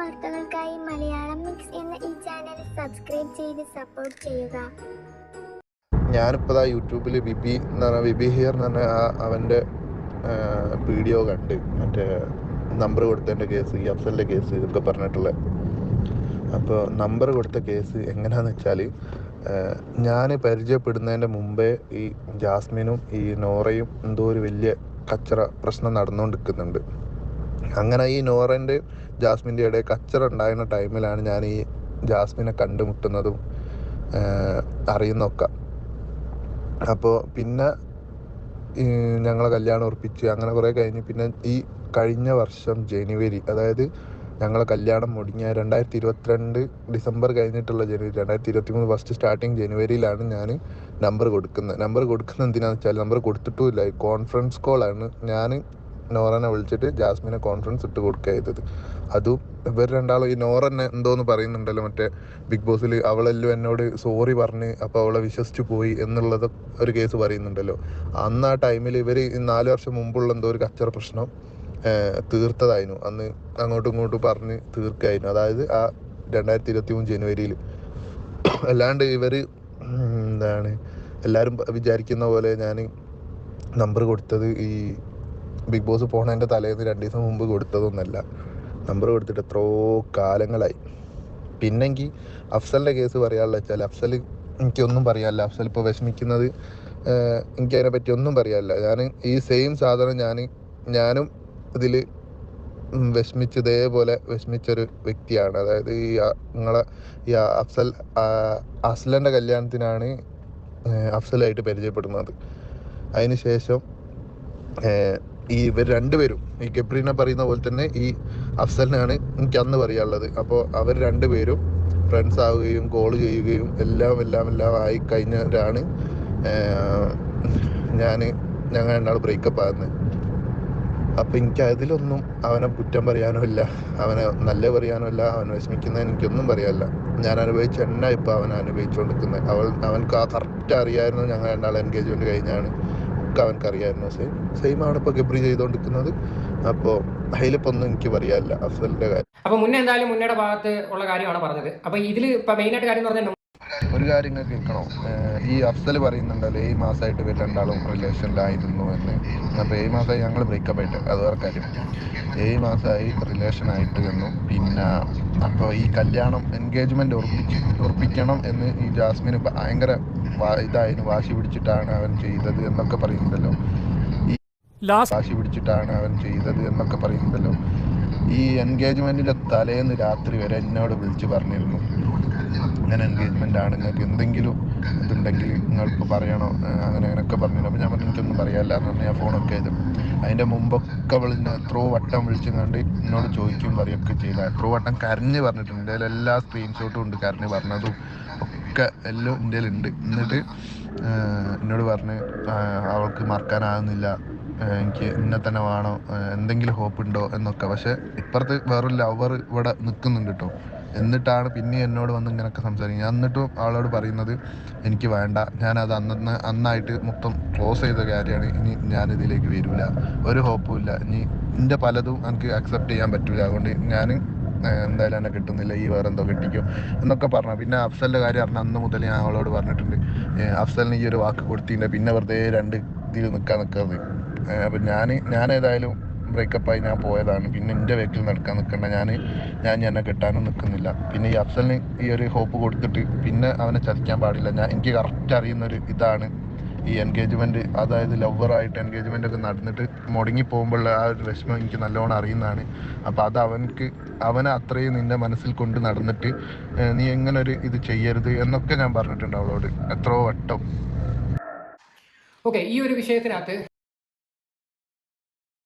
വാർത്തകൾക്കായി മലയാളം മിക്സ് എന്ന ഈ ചാനൽ സബ്സ്ക്രൈബ് ചെയ്ത് സപ്പോർട്ട് ചെയ്യുക. ഞാനിപ്പോൾ ആ യൂട്യൂബിൽ ബിബി എന്ന് പറഞ്ഞ ബിബി ഹിയർ എന്ന് പറഞ്ഞ അവന്റെ വീഡിയോ കണ്ട്. മറ്റേ നമ്പർ കൊടുത്തതിന്റെ കേസ് ഈ അഫ്സലിന്റെ കേസ് ഇതൊക്കെ പറഞ്ഞിട്ടുള്ള. അപ്പോൾ നമ്പർ കൊടുത്ത കേസ് എങ്ങനെയാണെന്ന് വെച്ചാൽ ഞാൻ പരിചയപ്പെടുന്നതിന്റെ മുമ്പേ ഈ ജാസ്മിനും ഈ നോറയും എന്തോ ഒരു വലിയ കച്ചറ പ്രശ്നം നടന്നുകൊണ്ടിരിക്കുന്നുണ്ട് അങ്ങനെ ഈ നോറന്റെ ജാസ്മിന്റെ ഇടയിൽ കച്ചറ ഉണ്ടായിരുന്ന ടൈമിലാണ് ഞാൻ ഈ ജാസ്മിനെ കണ്ടുമുട്ടുന്നതും അറിയുന്നൊക്കെ അപ്പോൾ പിന്നെ ഞങ്ങളെ കല്യാണം ഉറപ്പിച്ച് അങ്ങനെ കുറേ കഴിഞ്ഞ് പിന്നെ ഈ കഴിഞ്ഞ വർഷം ജനുവരി അതായത് ഞങ്ങളെ കല്യാണം മുടിഞ്ഞ രണ്ടായിരത്തി ഇരുപത്തിരണ്ട് ഡിസംബർ കഴിഞ്ഞിട്ടുള്ള ജനുവരി രണ്ടായിരത്തി ഇരുപത്തി മൂന്ന് ഫസ്റ്റ് സ്റ്റാർട്ടിങ് ജനുവരിയിലാണ് ഞാൻ നമ്പർ കൊടുക്കുന്നത്. നമ്പർ കൊടുക്കുന്നത് എന്തിനാണെന്ന് വെച്ചാൽ നമ്പർ കൊടുത്തിട്ടുമില്ല. കോൺഫറൻസ് കോളാണ് ഞാൻ നോറനെ വിളിച്ചിട്ട് ജാസ്മിനെ കോൺഫറൻസ് ഇട്ട് കൊടുക്കുക ചെയ്തത്. അതും ഇവർ രണ്ടാളും ഈ നോറന്നെ എന്തോന്ന് പറയുന്നുണ്ടല്ലോ മറ്റേ ബിഗ് ബോസിൽ അവളെല്ലാം എന്നോട് സോറി പറഞ്ഞ് അപ്പോൾ അവളെ വിശ്വസിച്ചു പോയി എന്നുള്ളത് ഒരു കേസ് പറയുന്നുണ്ടല്ലോ. അന്ന് ആ ടൈമിൽ ഇവർ നാല് വർഷം മുമ്പുള്ള എന്തോ ഒരു കച്ചറ പ്രശ്നം തീർത്തതായിരുന്നു. അന്ന് അങ്ങോട്ടും ഇങ്ങോട്ടും പറഞ്ഞ് തീർക്കായിരുന്നു. അതായത് ആ രണ്ടായിരത്തി ഇരുപത്തി മൂന്ന് ജനുവരിയിൽ അല്ലാണ്ട് ഇവർ എന്താണ് എല്ലാവരും വിചാരിക്കുന്ന പോലെ ഞാൻ നമ്പർ കൊടുത്തത് ഈ ബിഗ് ബോസ് പോണതിന്റെ തലേന്ന് രണ്ട് ദിവസം മുമ്പ് കൊടുത്തതൊന്നല്ല. നമ്പർ കൊടുത്തിട്ട് എത്രയോ കാലങ്ങളായി. പിന്നെങ്കിൽ അഫ്സലിന്റെ കേസ് പറയാനുള്ള വെച്ചാൽ അഫ്സൽ എനിക്കൊന്നും പറയാനില്ല. അഫ്സൽ ഇപ്പോൾ വിഷമിക്കുന്നത് എനിക്കതിനെ പറ്റി ഒന്നും പറയാനില്ല. ഞാൻ ഈ സെയിം സാധനം ഞാൻ ഞാനും ഇതിൽ വിഷമിച്ച് ഇതേപോലെ വിഷമിച്ചൊരു വ്യക്തിയാണ്. അതായത് ഈ നിങ്ങളെ ഈ അഫ്സൽ അസ്ലന്റെ കല്യാണത്തിനാണ് അഫ്സലായിട്ട് പരിചയപ്പെടുന്നത്. അതിന് ശേഷം ഏഹ്, ഈ ഇവർ രണ്ടുപേരും ഈ ഗബ്രീനെ പറയുന്ന പോലെ തന്നെ ഈ അഫ്സലിനാണ് എനിക്ക് അന്ന് പറയാനുള്ളത്. അപ്പോൾ അവർ രണ്ടുപേരും ഫ്രണ്ട്സ് ആവുകയും കോൾ ചെയ്യുകയും എല്ലാം എല്ലാം എല്ലാം ആയി കഴിഞ്ഞവരാണ് ഞാൻ ഞങ്ങൾ രണ്ടാൾ ബ്രേക്കപ്പ് ആകുന്നത് അപ്പം എനിക്ക് അതിലൊന്നും അവനെ കുറ്റം പറയാനോ ഇല്ല. അവനെ നല്ല പറയാനോ ഇല്ല. അവൻ വിഷമിക്കുന്ന എനിക്കൊന്നും പറയാനില്ല. ഞാൻ അനുഭവിച്ച എണ്ണ ഇപ്പം അവൻ അനുഭവിച്ചുകൊണ്ടിരിക്കുന്നത്. അവൾ അവൻക്ക് ആ കറക്റ്റ് അറിയായിരുന്നു ഞങ്ങൾ രണ്ടാൾ എൻഗേജ്മെന്റ് കഴിഞ്ഞാണ്. ഒക്കെ അവനക്ക് അറിയാമായിരുന്നു സെയിം സെയിം ആണ് ഇപ്പോൾ ഗബ്രി ചെയ്തുകൊണ്ടിരിക്കുന്നത് അപ്പോൾ അതിലിപ്പോൾ ഒന്നും എനിക്ക് പറയാനില്ല അഫ്സലിന്റെ കാര്യം. അപ്പൊ മുന്നേ എന്തായാലും മുന്നയുടെ ഭാഗത്ത് ഉള്ള കാര്യമാണ് പറഞ്ഞത്. അപ്പൊ ഇതിൽ ഇപ്പൊ മെയിൻ ആയിട്ട് കാര്യം പറഞ്ഞു പറഞ്ഞാൽ ഒരു കാര്യം നിങ്ങൾക്ക് കേൾക്കണോ? ഈ അഫ്സൽ പറയുന്നുണ്ടല്ലോ ഈ മാസമായിട്ട് ഇവർ രണ്ടാളും റിലേഷനിലായിരുന്നു എന്ന്. അപ്പോൾ ഈ മാസമായി ഞങ്ങൾ ബ്രേക്കപ്പ് ആയിട്ട് അത് വേറെ കാര്യം. ഏഴ് മാസമായി റിലേഷനായിട്ട് എന്നും പിന്നെ അപ്പോൾ ഈ കല്യാണം എൻഗേജ്മെന്റ് ഉറപ്പിച്ച് ഉറപ്പിക്കണം എന്ന് ഈ ജാസ്മിന് ഭയങ്കര ഇതായിരുന്നു വാശി പിടിച്ചിട്ടാണ് അവൻ ചെയ്തത് എന്നൊക്കെ പറയുന്നുണ്ടല്ലോ ലാസ്റ്റ് വാശി പിടിച്ചിട്ടാണ് അവൻ ചെയ്തത് എന്നൊക്കെ പറയുന്നുണ്ടല്ലോ ഈ എൻഗേജ്മെന്റിന്റെ തലേന്ന് രാത്രി വരെ എന്നോട് വിളിച്ച് പറഞ്ഞിരുന്നു. ഞാൻ എൻഗേജ്മെന്റ് ആണ്. നിങ്ങൾക്ക് എന്തെങ്കിലും ഇതുണ്ടെങ്കിൽ നിങ്ങൾക്ക് പറയണോ? അങ്ങനെ അങ്ങനെയൊക്കെ പറഞ്ഞു അപ്പോൾ ഞാൻ പറഞ്ഞു എനിക്കൊന്നും പറയാനില്ല എന്ന് പറഞ്ഞാൽ ഞാൻ ഫോണൊക്കെ ചെയ്തു. അതിന്റെ മുമ്പൊക്കെ വിളിഞ്ഞ എത്രയോ വട്ടം വിളിച്ചും കണ്ട് എന്നോട് ചോദിക്കും പറയുകയൊക്കെ ചെയ്ത. എത്രയോ വട്ടം കരഞ്ഞ് പറഞ്ഞിട്ടുണ്ട്. അതിലെല്ലാ എല്ലാ സ്ക്രീൻഷോട്ടും ഉണ്ട് കരഞ്ഞ് പറഞ്ഞതും. ഒക്കെ എല്ലാം എന്റെ ഉണ്ട് എന്നിട്ട് എന്നോട് പറഞ്ഞ് അവൾക്ക് മറക്കാനാകുന്നില്ല. എനിക്ക് ഇന്നെ തന്നെ വേണോ. എന്തെങ്കിലും ഹോപ്പ് ഉണ്ടോ എന്നൊക്കെ. പക്ഷെ ഇപ്പുറത്ത് വേറൊരു ലവർ ഇവിടെ നിൽക്കുന്നുണ്ട് കേട്ടോ എന്നിട്ടാണ് പിന്നെ എന്നോട് വന്ന് ഇങ്ങനെയൊക്കെ സംസാരിക്കുന്നത്. ഞാൻ എന്നിട്ടും ആളോട് പറയുന്നത് എനിക്ക് വേണ്ട. ഞാനത് അന്നന്ന് അന്നായിട്ട് മൊത്തം ക്ലോസ് ചെയ്ത കാര്യമാണ്. ഇനി ഞാനിതിലേക്ക് വരില്ല ഒരു ഹോപ്പും ഇല്ല. ഇനി എന്റെ പലതും എനിക്ക് അക്സെപ്റ്റ് ചെയ്യാൻ പറ്റില്ല അതുകൊണ്ട് ഞാൻ എന്തായാലും എന്നെ കിട്ടുന്നില്ല ഈ വേറെ എന്തോ കിട്ടിക്കോ എന്നൊക്കെ പറഞ്ഞു. പിന്നെ അഫ്സലിന്റെ കാര്യം പറഞ്ഞ അന്ന് മുതൽ ഞാൻ അവളോട് പറഞ്ഞിട്ടുണ്ട്. അഫ്സലിന് ഈ ഒരു വാക്ക് കൊടുത്തിട്ടുണ്ട് പിന്നെ വെറുതെ രണ്ട് ഇതിൽ നിൽക്കാൻ നിൽക്കാതെ അപ്പം ഞാൻ ഞാൻ ഏതായാലും ബ്രേക്കപ്പായി ഞാൻ പോയതാണ്. പിന്നെ എന്റെ വേക്കിൽ നടക്കാൻ നിൽക്കണ്ട. ഞാൻ ഞാൻ എന്നെ കിട്ടാനും നിൽക്കുന്നില്ല. പിന്നെ ഈ അഫ്സലിന് ഈ ഒരു ഹോപ്പ് കൊടുത്തിട്ട് പിന്നെ അവനെ ചതിക്കാൻ പാടില്ല. ഞാൻ എനിക്ക് കറക്റ്റ് അറിയുന്നൊരു ഇതാണ് ഈ എൻഗേജ്മെന്റ് അതായത് ലവറായിട്ട് എൻഗേജ്മെന്റ് ഒക്കെ നടന്നിട്ട് മുടങ്ങി പോകുമ്പോഴുള്ള ആ ഒരു വിഷമം എനിക്ക് നല്ലോണം അറിയുന്നതാണ്. അപ്പോൾ അത് അവനക്ക് അവനെ അത്രയും നിന്റെ മനസ്സിൽ കൊണ്ട് നടന്നിട്ട് നീ എങ്ങനെ ഒരു ഇത് ചെയ്യരുത് എന്നൊക്കെ ഞാൻ പറഞ്ഞിട്ടുണ്ട് അവളോട്. എത്രയോ വട്ടം. ഓക്കെ ഈ ഒരു വിഷയത്തിനകത്ത്